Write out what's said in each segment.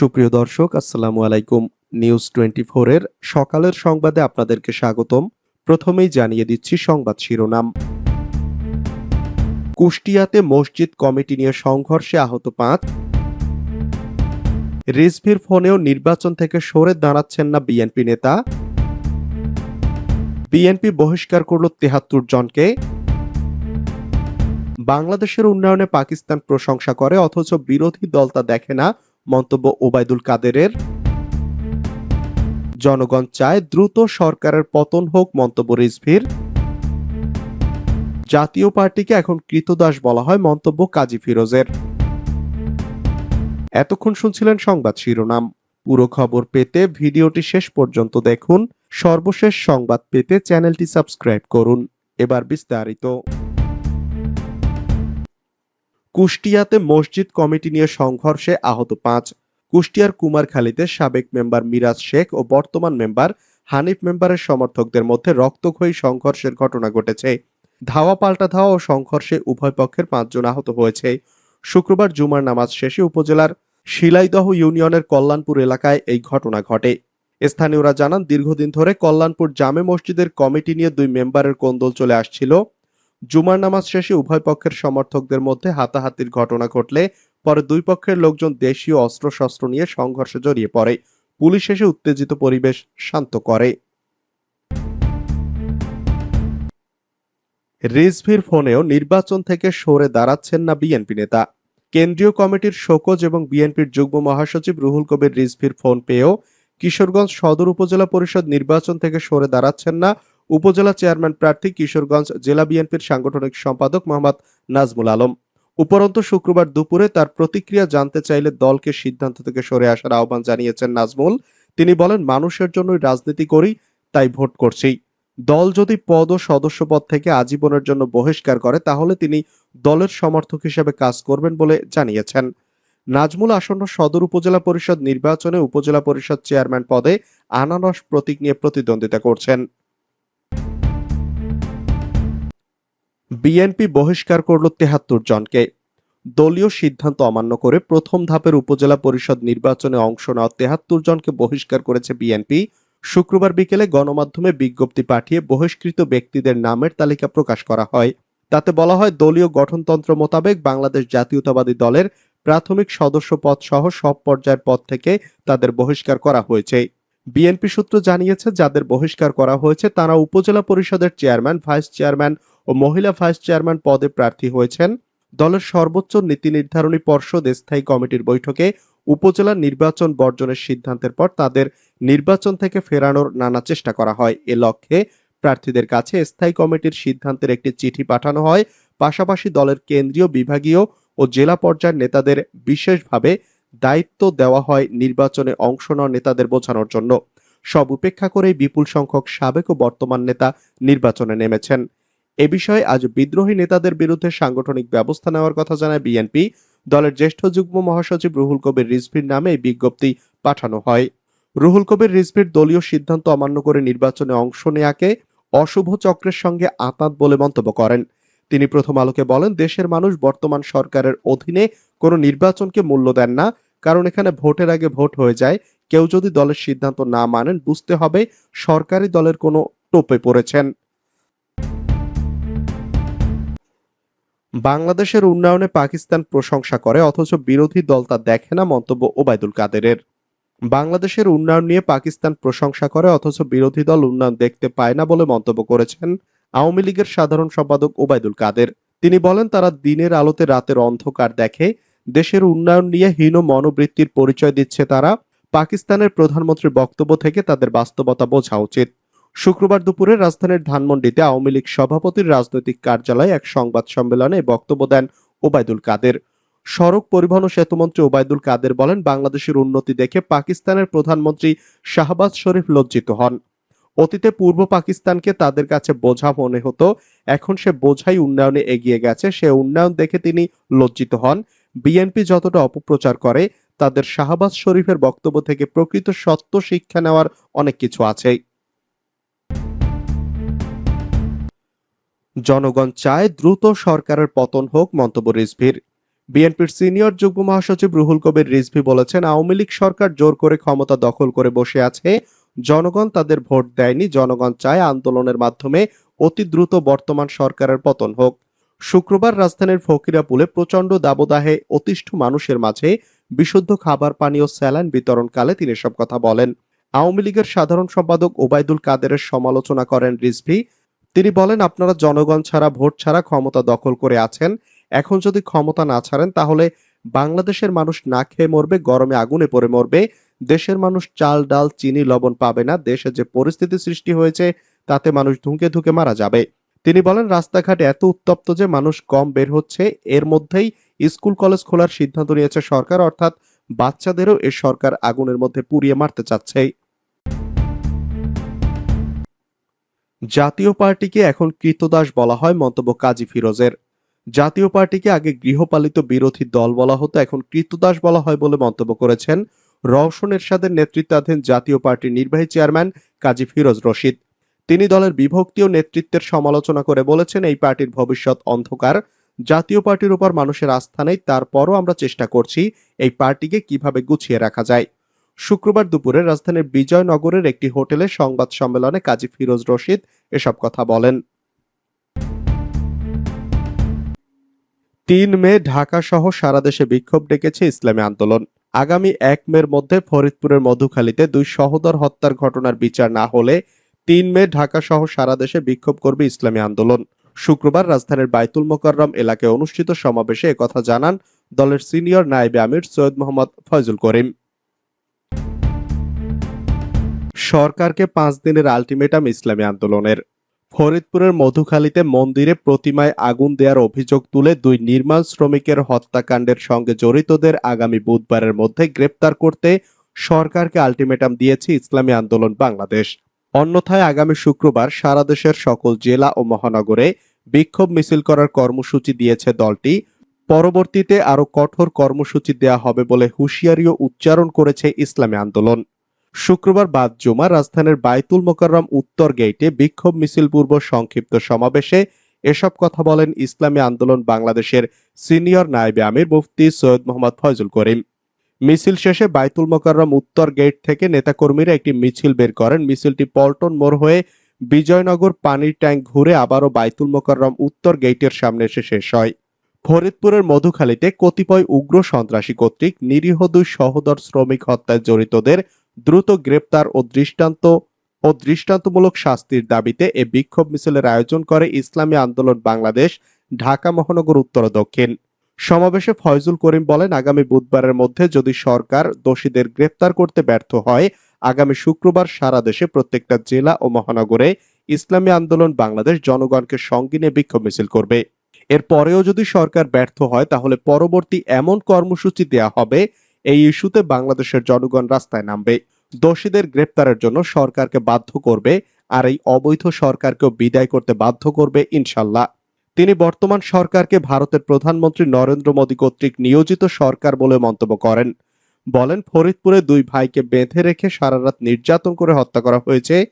সুপ্রিয় দর্শক, আসসালামু আলাইকুম। নিউজ টোয়েন্টি এর সকালের সংবাদে আপনাদেরকে স্বাগতম। প্রথমেই জানিয়ে দিচ্ছি সংবাদ শিরোনাম। কুষ্টিয়াতে মসজিদ কমিটি নিয়ে সংঘর্ষে আহত পাঁচ। রিজভির ফোনেও নির্বাচন থেকে সরে দাঁড়াচ্ছেন না বিএনপি নেতা। বিএনপি বহিষ্কার করল তেহাত্তর জনকে। বাংলাদেশের উন্নয়নে পাকিস্তান প্রশংসা করে, অথচ বিরোধী দল তা দেখে না। মন্তব্য ওবায়দুল কাদেরের। জনগণ চায় দ্রুত সরকারের পতন হোক, মন্তব্য রিজভির। জাতীয় পার্টিকে এখন কৃতদাস বলা হয়, মন্তব্য কাজী ফিরোজের। এতক্ষণ শুনছিলেন সংবাদ শিরোনাম। পুরো খবর পেতে ভিডিওটি শেষ পর্যন্ত দেখুন। সর্বশেষ সংবাদ পেতে চ্যানেলটি সাবস্ক্রাইব করুন। এবার বিস্তারিত। কুষ্টিয়াতে মসজিদ কমিটি নিয়ে সংঘর্ষে আহত পাঁচ। কুষ্টিয়ার কুমারখালীতে সাবেক মেম্বার মিরাজ শেখ ও বর্তমান মেম্বার হানিফ মেম্বারের সমর্থকদের মধ্যে রক্তক্ষয়ী সংঘর্ষের ঘটনা ঘটেছে। ধাওয়া পাল্টা ধাওয়া ও সংঘর্ষে উভয় পক্ষের পাঁচজন আহত হয়েছে। শুক্রবার জুমার নামাজ শেষে উপজেলার শিলাইদহ ইউনিয়নের কল্যাণপুর এলাকায় এই ঘটনা ঘটে। স্থানীয়রা জানান, দীর্ঘদিন ধরে কল্যাণপুর জামে মসজিদের কমিটি নিয়ে দুই মেম্বারের কোন্দল চলে আসছিল। জুমার নামাজ শেষে উভয় পক্ষের সমর্থকদের মধ্যে হাতাহাতির ঘটনা ঘটলে পরে দুই পক্ষের লোকজন দেশীয় অস্ত্রশস্ত্র নিয়ে সংঘর্ষে জড়িয়ে পড়ে। পুলিশ এসে উত্তেজিত পরিবেশ শান্ত করে। রিজভির ফোনেও নির্বাচন থেকে সরে দাঁড়াচ্ছেন না বিএনপি নেতা। কেন্দ্রীয় কমিটির শোকজ এবং বিএনপির যুগ্ম মহাসচিব রুহুল কবির রিজভির ফোন পেয়েও কিশোরগঞ্জ সদর উপজেলা পরিষদ নির্বাচন থেকে সরে দাঁড়াচ্ছেন না উপজেলা চেয়ারম্যান প্রার্থী কিশোরগঞ্জ জেলা বিএনপির সাংগঠনিক সম্পাদক মোহাম্মদ নাজমুল আলম। উপরন্তু শুক্রবার দুপুরে তার প্রতিক্রিয়া জানতে চাইলে দলকে সিদ্ধান্ত থেকে সরে আসার আহ্বান জানিয়েছেন নাজমুল। তিনি বলেন, মানুষের জন্যই রাজনীতি করি, তাই ভোট করছি। দল যদি পদ ও সদস্য পদ থেকে আজীবনের জন্য বহিষ্কার করে, তাহলে তিনি দলের সমর্থক হিসেবে কাজ করবেন বলে জানিয়েছেন। নাজমুল আসন্ন সদর উপজেলা পরিষদ নির্বাচনে উপজেলা পরিষদ চেয়ারম্যান পদে আনারস প্রতীক নিয়ে প্রতিদ্বন্দ্বিতা করছেন। বিএনপি বহিষ্কার করল তেহাত্তর জনকে। দলীয় সিদ্ধান্ত অমান্য করে প্রথম ধাপের উপজেলা পরিষদ নির্বাচনে অংশ নেওয়া তেহাত্তর জনকে বহিষ্কার করেছে বিএনপি। শুক্রবার বিকেলে গণমাধ্যমে বিজ্ঞপ্তি পাঠিয়ে বহিষ্কৃত ব্যক্তিদের নামের তালিকা প্রকাশ করা হয়। তাতে বলা হয়, দলীয় গঠনতন্ত্র মোতাবেক বাংলাদেশ জাতীয়তাবাদী দলের প্রাথমিক সদস্য পদ সহ সব পর্যায়ের পদ থেকে তাদের বহিষ্কার করা হয়েছে। বিএনপি সূত্র জানিয়েছে, যাদের বহিষ্কার করা হয়েছে তারা উপজেলা পরিষদের চেয়ারম্যান, ভাইস চেয়ারম্যান ও মহিলা ভাইস চেয়ারম্যান পদে প্রার্থী হয়েছেন। দলের সর্বোচ্চ নীতি নির্ধারণী পর্ষদ স্থায়ী কমিটির বৈঠকে উপজেলা নির্বাচন বর্জনের সিদ্ধান্তের পর তাদের নির্বাচন থেকে ফেরানোর নানা চেষ্টা করা হয়। এ লক্ষ্যে প্রার্থীদের কাছে স্থায়ী কমিটির সিদ্ধান্তের একটি চিঠি পাঠানো হয়। পাশাপাশি দলের কেন্দ্রীয়, বিভাগীয় ও জেলা পর্যায়ের নেতাদের বিশেষভাবে দায়িত্ব দেওয়া হয় নির্বাচনে অংশ নেওয়া নেতাদের বোঝানোর জন্য। সব উপেক্ষা করেই বিপুল সংখ্যক সাবেক ও বর্তমান নেতা নির্বাচনে নেমেছেন। এ বিষয়ে আজ বিদ্রোহী নেতাদের বিরুদ্ধে সাংগঠনিক ব্যবস্থা নেওয়ার কথা জানায় বিএনপি। দলের জ্যেষ্ঠ যুগ্ম মহাসচিব রুহুল কবির রিজভির নামে এই বিজ্ঞপ্তি পাঠানো হয়। রুহুল কবির রিজভির দলীয় সিদ্ধান্ত অমান্য করে নির্বাচনে অংশ নেয়াকে অশুভ চক্রের সঙ্গে আতাত বলে মন্তব্য করেন। তিনি প্রথম আলোকে বলেন, দেশের মানুষ বর্তমান সরকারের অধীনে কোনো নির্বাচনকে মূল্য দেন না। কারণ এখানে ভোটের আগে ভোট হয়ে যায়। কেউ যদি দলের সিদ্ধান্ত না মানেন, বুঝতে হবে সরকারি দলের কোনো টোপে পড়েছেন। বাংলাদেশের উন্নয়নে পাকিস্তান প্রশংসা করে, অথচ বিরোধী দল তা দেখে না, মন্তব্য ওবায়দুল কাদেরের। বাংলাদেশের উন্নয়ন নিয়ে পাকিস্তান প্রশংসা করে, অথচ বিরোধী দল উন্নয়ন দেখতে পায় না বলে মন্তব্য করেছেন আওয়ামী লীগের সাধারণ সম্পাদক ওবায়দুল কাদের। তিনি বলেন, তারা দিনের আলোতে রাতের অন্ধকার দেখে, দেশের উন্নয়ন নিয়ে হীন মনোবৃত্তির পরিচয় দিচ্ছে তারা। পাকিস্তানের প্রধানমন্ত্রীর বক্তব্য থেকে তাদের বাস্তবতা বোঝা উচিত। শুক্রবার দুপুরে রাজধানীর ধানমন্ডিতে আওয়ামী লীগ সভাপতির রাজনৈতিক কার্যালয়ে এক সংবাদ সম্মেলনে বক্তব্য দেন ওবায়দুল কাদের। সড়ক পরিবহন ও সেতুমন্ত্রী ওবায়দুল কাদের বলেন, বাংলাদেশের উন্নতি দেখে পাকিস্তানের প্রধানমন্ত্রী শাহবাজ শরীফ লজ্জিত হন। অতীতে পূর্ব পাকিস্তানকে তাদের কাছে বোঝা মনে হতো, এখন সে বোঝাই উন্নয়নে এগিয়ে গেছে, সে উন্নয়ন দেখে তিনি লজ্জিত হন। বিএনপি যতটা অপপ্রচার করে, তাদের শাহবাজ শরীফের বক্তব্য থেকে প্রকৃত সত্য শিক্ষা নেওয়ার অনেক কিছু আছে। জনগণ চায় দ্রুত সরকারের পতন হোক, মন্তব্য রিজভির। বিএনপির সিনিয়র যুগ্ম মহাসচিব রুহুল কবির রিজভি বলেছেন, আওয়ামী লীগ সরকার জোর করে ক্ষমতা দখল করে বসে আছে। জনগণ তাদের ভোট দেয়নি, জনগণ চায় আন্দোলনের মাধ্যমে অতি দ্রুত বর্তমান সরকারের পতন হোক। শুক্রবার রাজধানীর ফকিরাপুলে প্রচণ্ড দাবদাহে অতিষ্ঠ মানুষের মাঝে বিশুদ্ধ খাবার, পানি ও স্যালাইন বিতরণকালে তিনি সব কথা বলেন। আওয়ামী লীগের সাধারণ সম্পাদক ওবায়দুল কাদেরের সমালোচনা করেন রিজভি তিনি বলেন, আপনারা জনগণ ছাড়া, ভোট ছাড়া ক্ষমতা দখল করে আছেন। এখন যদি ক্ষমতা না ছাড়েন, তাহলে বাংলাদেশের মানুষ না খেয়ে মরবে, গরমে আগুনে পড়ে মরবে। দেশের মানুষ চাল, ডাল, চিনি, লবণ পাবে না। দেশে যে পরিস্থিতি সৃষ্টি হয়েছে, তাতে মানুষ ধুঁকে ধুঁকে মারা যাবে। তিনি বলেন, রাস্তাঘাট এত উত্তপ্ত যে মানুষ কম বের হচ্ছে, এর মধ্যেই স্কুল, কলেজ খোলার সিদ্ধান্ত নিয়েছে সরকার। অর্থাৎ বাচ্চাদেরও এ সরকার আগুনের মধ্যে পুড়িয়ে মারতে চাচ্ছে। জাতীয় পার্টিকে এখন কৃতদাস বলা হয় মন্তব্য কাজী ফিরোজের। জাতীয় পার্টিকে আগে গৃহপালিত বিরোধী দল বলা হতো, এখন কৃতদাস বলা হয় বলে মন্তব্য করেছেন রওশন এরশাদের নেতৃত্বাধীন জাতীয় পার্টির নির্বাহী চেয়ারম্যান কাজী ফিরোজ রশিদ। তিনি দলের বিভক্তি ও নেতৃত্বের সমালোচনা করে বলেছেন, এই পার্টির ভবিষ্যৎ অন্ধকার। জাতীয় পার্টির উপর মানুষের আস্থা নেই, তারপরও আমরা চেষ্টা করছি এই পার্টিকে কীভাবে গুছিয়ে রাখা যায়। শুক্রবার দুপুরে রাজধানীর বিজয়নগরের একটি হোটেলে সংবাদ সম্মেলনে কাজী ফিরোজ রশিদ এসব কথা বলেন। তিন মে ঢাকা সহ সারা দেশে বিক্ষোভ ডেকেছে ইসলামী আন্দোলন। আগামী এক মের মধ্যে ফরিদপুরের মধুখালীতে দুই সহোদর হত্যার ঘটনার বিচার না হলে তিন মে ঢাকা সহ সারা দেশে বিক্ষোভ করবে ইসলামী আন্দোলন। শুক্রবার রাজধানীর বাইতুল মোকাররম এলাকায় অনুষ্ঠিত সমাবেশে একথা জানান দলের সিনিয়র নায়েবে আমির সৈয়দ মোহাম্মদ ফয়জুল করিম। সরকারকে পাঁচ দিনের আলটিমেটাম ইসলামী আন্দোলনের। ফরিদপুরের মধুখালীতে মন্দিরে প্রতিমায় আগুন দেওয়ার অভিযোগ তুলে দুই নির্মাণ শ্রমিকের হত্যাকাণ্ডের সঙ্গে জড়িতদের আগামী বুধবারের মধ্যে গ্রেপ্তার করতে সরকারকে আলটিমেটাম দিয়েছে ইসলামী আন্দোলন বাংলাদেশ। অন্যথায় আগামী শুক্রবার সারা দেশের সকল জেলা ও মহানগরে বিক্ষোভ মিছিল করার কর্মসূচি দিয়েছে দলটি। পরবর্তীতে আরও কঠোর কর্মসূচি দেয়া হবে বলে হুঁশিয়ারিও উচ্চারণ করেছে ইসলামী আন্দোলন। শুক্রবার বাদ জুমা রাজধানীর বাইতুল মোকাররম উত্তর গেইটে বিক্ষোভ মিছিল পূর্ব সংক্ষিপ্ত সমাবেশে এসব কথা বলেন ইসলামী আন্দোলন বাংলাদেশের সিনিয়র নায়েবে আমির মুফতি সৈয়দ মোহাম্মদ ফয়জুল করিম। মিছিল শেষে বাইতুল মোকাররম উত্তর গেট থেকে নেতাকর্মীরা একটি মিছিল বের করেন। মিছিলটি পল্টন মোড় হয়ে বিজয়নগর পানির ট্যাঙ্ক ঘুরে আবারও বাইতুল মোকাররম উত্তর গেটের সামনে এসে শেষ হয়। ফরিদপুরের মধুখালীতে কতিপয় উগ্র সন্ত্রাসী কর্তৃক নিরীহ দুই সহোদর শ্রমিক হত্যায় জড়িতদের দ্রুত গ্রেপ্তার ও দৃষ্টান্ত ও দৃষ্টান্তমূলক শাস্তির দাবিতে এ বিক্ষোভ মিছিলের আয়োজন করে ইসলামী আন্দোলন বাংলাদেশ, ঢাকা মহানগর উত্তর দক্ষিণ। সমাবেশে ফয়জুল করিম বলেন, আগামী বুধবারের মধ্যে যদি সরকার দোষীদের গ্রেপ্তার করতে ব্যর্থ হয়, আগামী শুক্রবার সারা দেশে প্রত্যেকটা জেলা ও মহানগরে ইসলামী আন্দোলন বাংলাদেশ জনগণকে সঙ্গে নিয়ে বিক্ষোভ মিছিল করবে। এর পরেও যদি সরকার ব্যর্থ হয়, তাহলে পরবর্তী এমন কর্মসূচি দেয়া হবে এই ইস্যুতে বাংলাদেশের জনগণ রাস্তায় নামবে। দোষীদের গ্রেপ্তারের জন্য সরকারকে বাধ্য করবে আর এই অবৈধ সরকারকেও বিদায় করতে বাধ্য করবে ইনশাল্লাহ। তিনি বর্তমান সরকারকে ভারতের প্রধানমন্ত্রী নরেন্দ্র মোদী কর্তৃক নিয়োজিত সরকার বলে মন্তব্য করেন। বলেন, ফরিদপুরে দুই ভাইকে বেঁধে রেখে সারা রাত নির্যাতন করে হত্যা করা হয়েছে।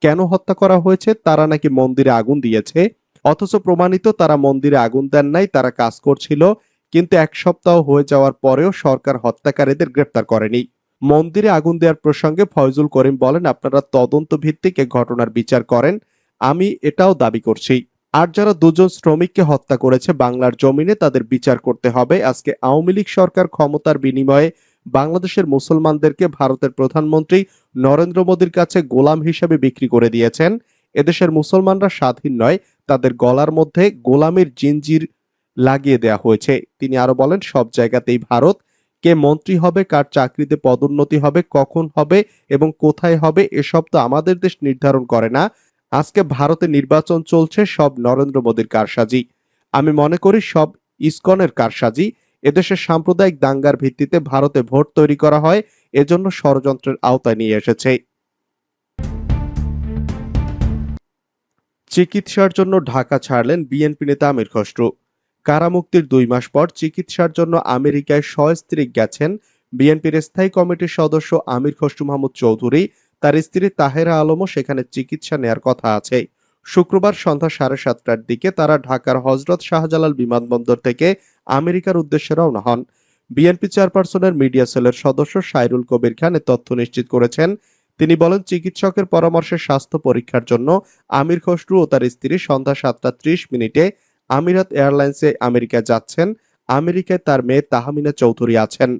কেন হত্যা করা হয়েছে? তারা নাকি মন্দিরে আগুন দিয়েছে। অথচ প্রমাণিত তারা মন্দিরে আগুন দেন নাই, তারা কাজ করছিল। কিন্তু এক সপ্তাহ হয়ে যাওয়ার পরেও সরকার হত্যাকারীদের গ্রেপ্তার করেনি। মন্দিরে আগুন দেওয়ার প্রসঙ্গে ফয়জুল করিম বলেন, আপনারা তদন্ত ভিত্তিক এ ঘটনার বিচার করেন, আমি এটাও দাবি করছি। আর যারা দুজন শ্রমিককে হত্যা করেছে বাংলার জমিনে, তাদের বিচার করতে হবে। আজকে আওয়ামী লীগ সরকার ক্ষমতার বিনিময়ে বাংলাদেশের মুসলমানদেরকে ভারতের প্রধানমন্ত্রী নরেন্দ্র মোদীর কাছে গোলাম হিসেবে বিক্রি করে দিয়েছেন। এদেশের মুসলমানরা স্বাধীন নয়, তাদের গলার মধ্যে গোলামের জিনজির লাগিয়ে দেয়া হয়েছে। তিনি আরও বলেন, সব জায়গাতেই ভারত কে মন্ত্রী হবে, কার চাকরিতে পদোন্নতি হবে, কখন হবে এবং কোথায় হবে, এসব তো আমাদের দেশ নির্ধারণ করে না। আজকে ভারতে নির্বাচন চলছে, সব নরেন্দ্র মোদীর কারসাজি। আমি মনে করি, সব ইসকনের কারসাজি। এদেশে সাম্প্রদায়িক দাঙ্গার ভিত্তিতে ভারতে ভোট তৈরি করা হয়, এজন্য ষড়যন্ত্রের আওতায় নিয়ে এসেছে। চিকিৎসার জন্য ঢাকা ছাড়লেন বিএনপি নেতা আমির খসরু। কারামুক্তির দুই মাস পর চিকিৎসার জন্য আমেরিকায় সস্ত্রী গেছেন বিএনপির স্থায়ী কমিটির সদস্য আমির খসরু মাহমুদ চৌধুরী। তার স্ত্রী তাহেরা আলমও সেখানে চিকিৎসা নেয়ার কথা আছে। শুক্রবার সন্ধ্যা সাড়ে সাতটার দিকে তারা ঢাকার হজরত শাহজালাল বিমানবন্দর থেকে আমেরিকার উদ্দেশ্যে রওনা হন। বিএনপি চেয়ারপারসনের মিডিয়া সেলের সদস্য সাইরুল কবির খান এ তথ্য নিশ্চিত করেছেন। তিনি বলেন, চিকিৎসকের পরামর্শে স্বাস্থ্য পরীক্ষার জন্য আমির খসরু ও তার স্ত্রী সন্ধ্যা সাতটা ত্রিশ মিনিটে আমিরাত এয়ারলাইন্সে আমেরিকা যাচ্ছেন। আমেরিকায় তার মেয়ে তাহমিনা চৌধুরী আছেন।